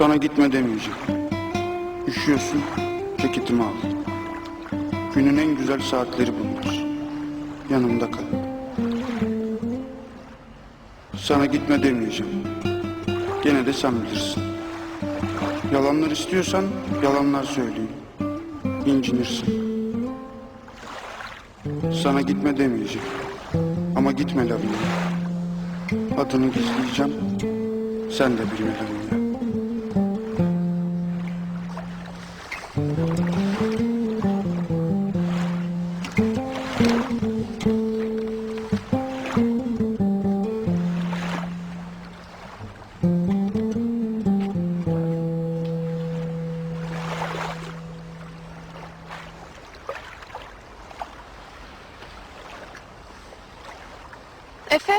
Sana gitme demeyeceğim. Üşüyorsun, ceketimi al. Günün en güzel saatleri bunlar. Yanımda kal. Sana gitme demeyeceğim. Gene de sen bilirsin. Yalanlar istiyorsan yalanlar söyleyeyim. İncinirsin. Sana gitme demeyeceğim. Ama gitme Lavinia. Adını gizleyeceğim. Sen de bilme Efe,